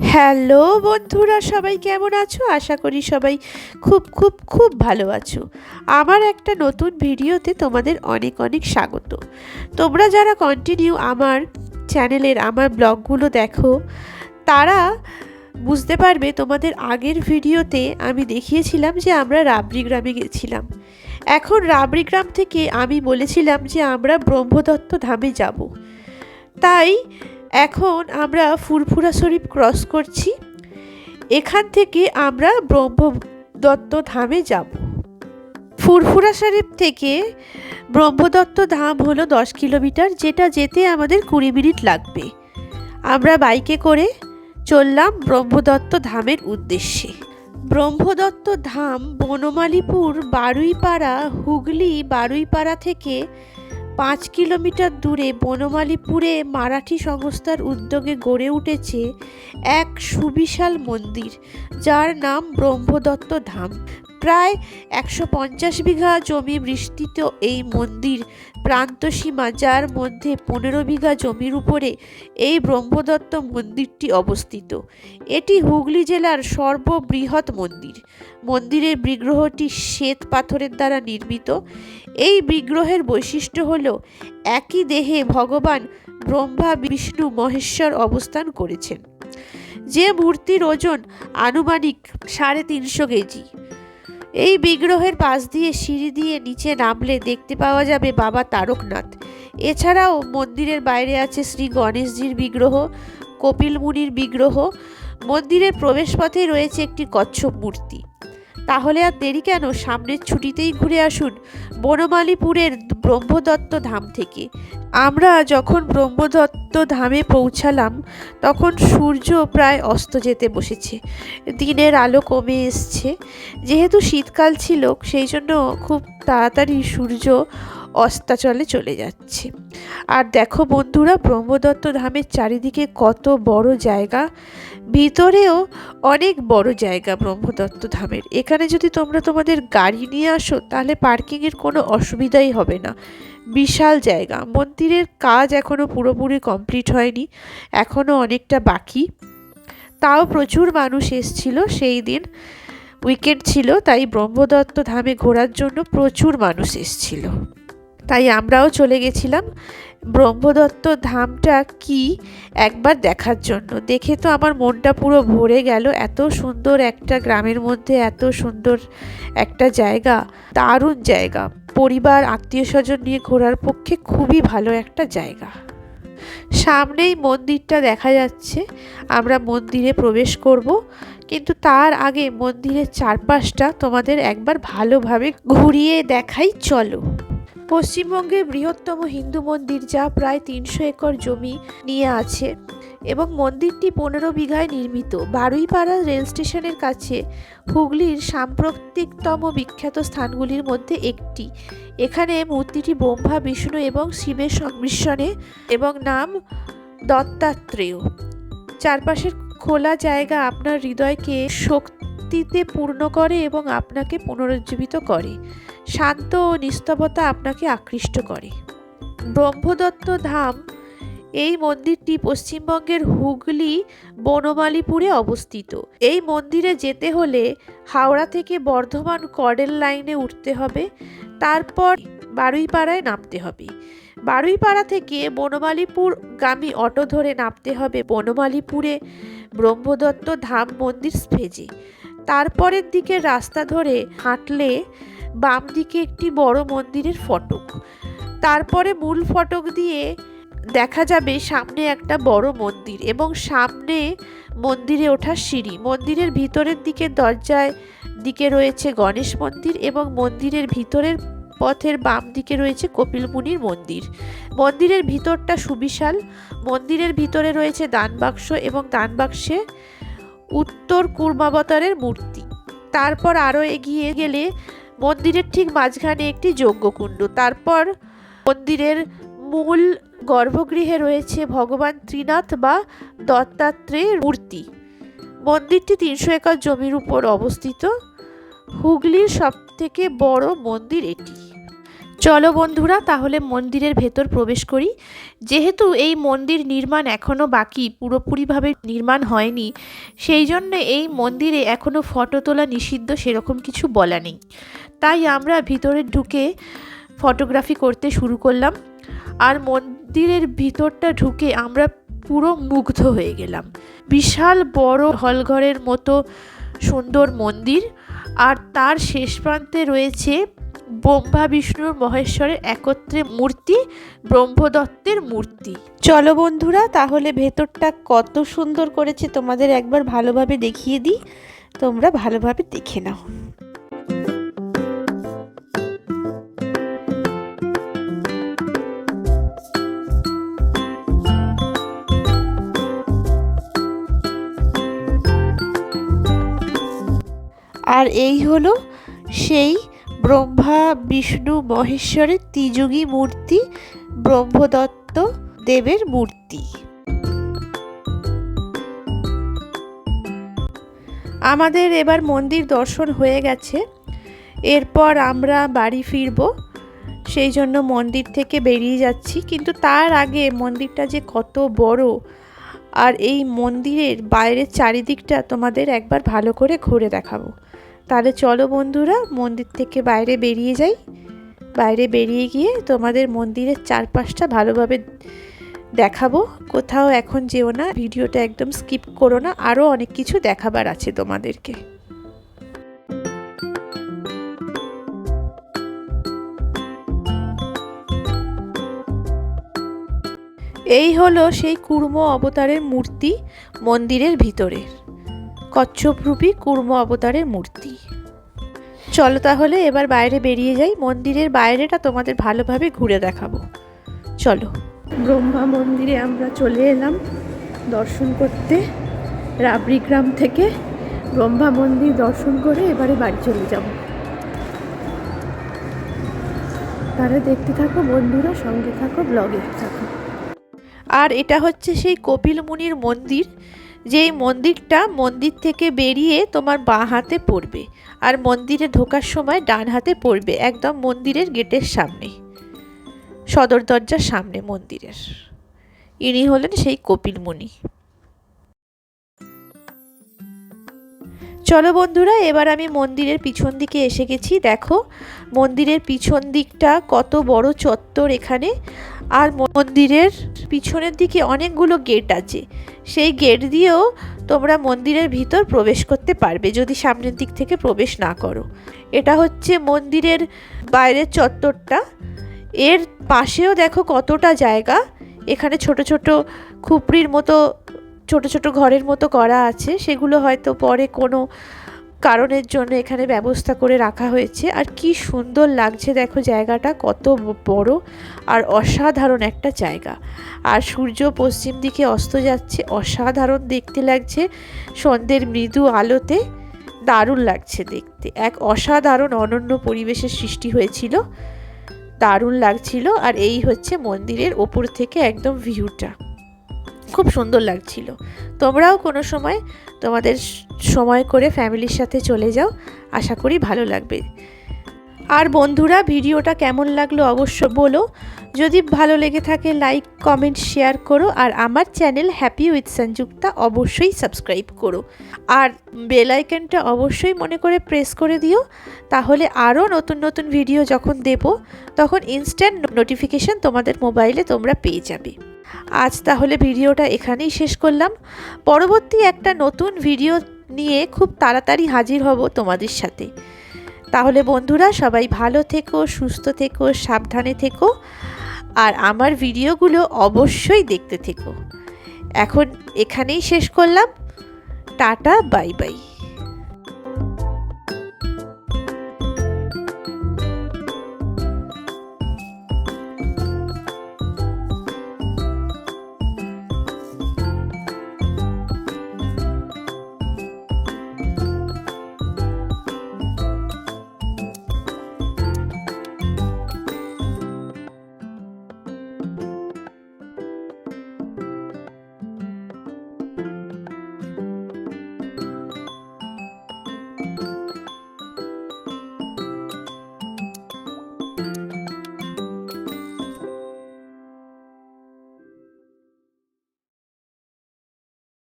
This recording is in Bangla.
হ্যালো বন্ধুরা, সবাই কেমন আছো? আশা করি সবাই খুব খুব খুব ভালো আছো। আমার একটা নতুন ভিডিওতে তোমাদের অনেক অনেক স্বাগত। তোমরা যারা কন্টিনিউ আমার চ্যানেলের, আমার ব্লগগুলো দেখো, তারা বুঝতে পারবে তোমাদের আগের ভিডিওতে আমি দেখিয়েছিলাম যে আমরা রাবড়ি গ্রামে গেছিলাম। এখন রাবড়ি গ্রাম থেকে আমি বলেছিলাম যে আমরা ব্রহ্মদত্ত ধামে যাব। তাই এখন আমরা ফুরফুরা শরীফ ক্রস করছি। এখান থেকে আমরা ব্রহ্মদত্ত ধামে যাব। ফুরফুরা শরীফ থেকে ব্রহ্মদত্ত ধাম হলো দশ কিলোমিটার, যেটা যেতে আমাদের কুড়ি মিনিট লাগবে। আমরা বাইকে করে চললাম ব্রহ্মদত্ত ধামের উদ্দেশ্যে। ব্রহ্মদত্ত ধাম বনমালীপুর বারুইপাড়া, হুগলি বারুইপাড়া থেকে পাঁচ কিলোমিটার দূরে বনমালীপুরে মারাঠি সংস্থার উদ্যোগে গড়ে উঠেছে এক সুবিশাল মন্দির, যার নাম ব্রহ্মদত্ত ধাম। প্রায় একশো পঞ্চাশ বিঘা জমি বিস্তৃত এই মন্দির প্রান্তসীমা যার মধ্যে পনেরো বিঘা জমির উপরে এই ব্রহ্মদত্ত মন্দিরটি অবস্থিত। এটি হুগলি জেলার সর্ববৃহৎ মন্দির। মন্দিরের বিগ্রহটি শ্বেত পাথরের দ্বারা নির্মিত। এই বিগ্রহের বৈশিষ্ট্য হল একই দেহে ভগবান ব্রহ্মা, বিষ্ণু, মহেশ্বর অবস্থান করেছেন। যে মূর্তির ওজন আনুমানিক সাড়ে তিনশো কেজি। এই বিগ্রহের পাশ দিয়ে সিঁড়ি দিয়ে নিচে নামলে দেখতে পাওয়া যাবে বাবা তারকনাথ। এছাড়াও মন্দিরের বাইরে আছে শ্রী গণেশজির বিগ্রহ কপিল মুনির বিগ্রহ। মন্দিরের প্রবেশপথে রয়েছে একটি কচ্ছপ মূর্তি। তাহলে আর দেরি কেন? সামনের ছুটিতেই ঘুরে আসুন বনমালীপুরের ব্রহ্মদত্ত ধাম থেকে। আমরা যখন ব্রহ্মদত্ত ধামে পৌঁছালাম, তখন সূর্য প্রায় অস্ত যেতে বসেছে। দিনের আলো কমে এসছে। যেহেতু শীতকাল ছিল, সেই জন্য খুব তাড়াতাড়ি সূর্য অস্তাচলে চলে যাচ্ছে। আর দেখো বন্ধুরা, ব্রহ্মদত্ত ধামের চারিদিকে কত বড় জায়গা। ভিতরেও অনেক বড় জায়গা ব্রহ্মদত্ত ধামের। এখানে যদি তোমরা তোমাদের গাড়ি নিয়ে আসো, তাহলে পার্কিংয়ের কোনো অসুবিধাই হবে না। বিশাল জায়গা। মন্দিরের কাজ এখনও পুরোপুরি কমপ্লিট হয়নি এখনও অনেকটা বাকি। তাও প্রচুর মানুষ এসছিল সেই দিন। উইকেন্ড ছিল, তাই ব্রহ্মদত্ত ধামে ঘোরার জন্য প্রচুর মানুষ এসছিল। তাই আমরাও চলে গেছিলাম। ব্রহ্মদত্ত ধামটা কি একবার দেখার জন্য। দেখে তো আমার মনটা পুরো ভরে গেল, এত সুন্দর একটা গ্রামের মধ্যে, এত সুন্দর একটা জায়গা, দারুণ জায়গা। পরিবার আত্মীয় স্বজন নিয়ে ঘোরার পক্ষে খুবই ভালো একটা জায়গা। সামনেই মন্দিরটা দেখা যাচ্ছে, আমরা মন্দিরে প্রবেশ করব। কিন্তু তার আগে মন্দিরের চারপাশটা তোমাদের একবার ভালোভাবে ঘুরিয়ে দেখাই, চলো। পশ্চিমবঙ্গের বৃহত্তম হিন্দু মন্দির যা প্রায় তিনশো একর জমি নিয়ে আছে এবং মন্দিরটি পনেরো বিঘায় নির্মিত। বারুইপাড়া রেল স্টেশনের কাছে হুগলির সাম্প্রতিকতম বিখ্যাত স্থানগুলির মধ্যে একটি। এখানে মূর্তিটি ব্রহ্মা, বিষ্ণু এবং শিবের সংমিশ্রণে এবং নাম দত্তাত্রেয়। চারপাশের খোলা জায়গা আপনার হৃদয়কে শক্তিতে পূর্ণ করে এবং আপনাকে পুনরুজ্জীবিত করে। শান্ত ও নিস্তবতা আপনাকে আকৃষ্ট করে। ব্রহ্মদত্ত ধাম, এই মন্দিরটি পশ্চিমবঙ্গের হুগলি, বনমালীপুরে অবস্থিত। এই মন্দিরে যেতে হলে হাওড়া থেকে বর্ধমান কডেল লাইনে উঠতে হবে, তারপর বারুইপাড়ায় নামতে হবে। বারুইপাড়া থেকে বনমালীপুর গামী অটো ধরে নামতে হবে বনমালীপুরে। ব্রহ্মদত্ত ধাম মন্দির স্পেজে তারপরের দিকে রাস্তা ধরে হাঁটলে বাম দিকে একটি বড় মন্দিরের ফটক। তারপরে মূল ফটক দিয়ে দেখা যাবে সামনে একটা বড় মন্দির এবং সামনে মন্দিরে ওঠার সিঁড়ি। মন্দিরের ভিতরের দিকে দরজায় দিকে রয়েছে গণেশ মন্দির এবং মন্দিরের ভিতরের পথের বাম দিকে রয়েছে কপিল মুনির মন্দির। মন্দিরের ভিতরটা সুবিশাল। মন্দিরের ভিতরে রয়েছে দানবাক্স এবং দানবাক্সে উত্তর কুর্মাবতারের মূর্তি। তারপর আরও এগিয়ে গেলে মন্দিরের ঠিক মাঝখানে একটি যজ্ঞকুণ্ড। তারপর মন্দিরের মূল গর্ভগৃহে রয়েছে ভগবান ত্রিনাথ বা দত্তাত্রেয়ের মূর্তি। মন্দিরটি তিনশো একর জমির উপর অবস্থিত। হুগলির সবথেকে বড় মন্দির এটি। চলো বন্ধুরা, তাহলে মন্দিরের ভেতর প্রবেশ করি। যেহেতু এই মন্দির নির্মাণ এখনও বাকি, পুরোপুরিভাবে নির্মাণ হয়নি, সেই জন্য এই মন্দিরে এখনও ফটো তোলা নিষিদ্ধ সেরকম কিছু বলা নেই। তাই আমরা ভিতরে ঢুকে ফটোগ্রাফি করতে শুরু করলাম। আর মন্দিরের ভিতরটা ঢুকে আমরা পুরো মুগ্ধ হয়ে গেলাম। বিশাল বড় হলঘরের মতো সুন্দর মন্দির। আর তার শেষ প্রান্তে রয়েছে ব্রহ্মা বিষ্ণুর মহেশ্বরের একত্রে মূর্তি, ব্রহ্মদত্তের মূর্তি। চলো বন্ধুরা, তাহলে ভেতরটা কত সুন্দর করেছে তোমাদের একবার ভালোভাবে দেখিয়ে দিই। তোমরা ভালোভাবে দেখে নাও। আর এই হলো সেই ব্রহ্মা, বিষ্ণু, মহেশ্বরের ত্রিযুগী মূর্তি, ব্রহ্মদত্ত দেবের মূর্তি। আমাদের এবার মন্দির দর্শন হয়ে গেছে। এরপর আমরা বাড়ি ফিরব। সেই জন্য মন্দির থেকে বেরিয়ে যাচ্ছি। কিন্তু তার আগে মন্দিরটা যে কত বড়, আর এই মন্দিরের বাইরের চারিদিকটা তোমাদের একবার ভালো করে ঘুরে দেখাবো। তাহলে চলো বন্ধুরা, মন্দির থেকে বাইরে বেরিয়ে যাই। বাইরে বেরিয়ে গিয়ে তোমাদের মন্দিরের চারপাশটা ভালোভাবে দেখাবো। কোথাও এখন যেও না, ভিডিওটা একদম স্কিপ করো না, আরও অনেক কিছু দেখাবার আছে তোমাদেরকে। এই হলো সেই কুর্ম অবতারের মূর্তি মন্দিরের ভিতরের কচ্ছপরূপী কুর্ম অবতারের মূর্তি। চলো তাহলে এবার বাইরে বেরিয়ে যাই। মন্দিরের বাইরেটা তোমাদের ভালোভাবে ঘুরে দেখাবো। চলো। ব্রহ্মা মন্দিরে আমরা চলে এলাম দর্শন করতে। রাবড়ি গ্রাম থেকে ব্রহ্মা মন্দির দর্শন করে এবারে বাড়ি চলে যাব। তারা দেখতে থাকো বন্ধুরা সঙ্গে থাকো ব্লগে থাকো। আর এটা হচ্ছে সেই কপিল মুনির মন্দির। যেই মন্দিরটা মন্দির থেকে বেরিয়ে তোমার বাঁ হাতে পড়বে আর মন্দিরে ঢোকার সময় ডান হাতে পড়বে একদম মন্দিরের গেটের সামনে, সদর দরজার সামনে মন্দিরের। ইনি হলেন সেই কপিল মুনি। চলো বন্ধুরা, এবার আমি মন্দিরের পিছন দিকে এসে গেছি। দেখো, মন্দিরের পিছন দিকটা কত বড় চত্বর এখানে। আর মন্দিরের পিছনের দিকে অনেকগুলো গেট আছে। সেই গেট দিয়েও তোমরা মন্দিরের ভিতর প্রবেশ করতে পারবে, যদি সামনের দিক থেকে প্রবেশ না করো। এটা হচ্ছে মন্দিরের বাইরের চত্বরটা। এর পাশেও দেখো কতটা জায়গা। এখানে ছোট ছোট খুপড়ির মতো, ছোট ছোট ঘরের মতো করা আছে। সেগুলো হয়তো পরে কোনো কারণের জন্য এখানে ব্যবস্থা করে রাখা হয়েছে। আর কি সুন্দর লাগছে দেখো জায়গাটা, কত বড় আর অসাধারণ একটা জায়গা। আর সূর্য পশ্চিম দিকে অস্ত যাচ্ছে, অসাধারণ দেখতে লাগছে। সন্ধ্যের মৃদু আলোতে দারুণ লাগছে দেখতে। এক অসাধারণ অনন্য পরিবেশের সৃষ্টি হয়েছিল, দারুণ লাগছিল। আর এই হচ্ছে মন্দিরের ওপর থেকে একদম ভিউটা। খুব সুন্দর লাগছিল। তোমরাও কোনো সময় তোমাদের সময় করে ফ্যামিলির সাথে চলে যাও, আশা করি ভালো লাগবে। আর বন্ধুরা, ভিডিওটা কেমন লাগল অবশ্য বলো। যদি ভালো লেগে থাকে, লাইক, কমেন্ট, শেয়ার করো। আর আমার চ্যানেল হ্যাপি উইথ সঞ্যুক্তা অবশ্যই সাবস্ক্রাইব করো। আর বেল আইকনটা অবশ্যই মনে করে প্রেস করে দিও। তাহলে আরও নতুন নতুন ভিডিও যখন দেব, তখন ইনস্ট্যান্ট নোটিফিকেশান তোমাদের মোবাইলে তোমরা পেয়ে যাবে। আজ তাহলে ভিডিওটা এখানেই শেষ করলাম। পরবর্তী একটা নতুন ভিডিও নিয়ে খুব তাড়াতাড়ি হাজির হব তোমাদের সাথে। তাহলে বন্ধুরা, সবাই ভালো থেকো, সুস্থ থেকো, সাবধানে থেকো, আর আমার ভিডিওগুলো অবশ্যই দেখতে থেকো। এখন এখানেই শেষ করলাম। Tata, bye bye.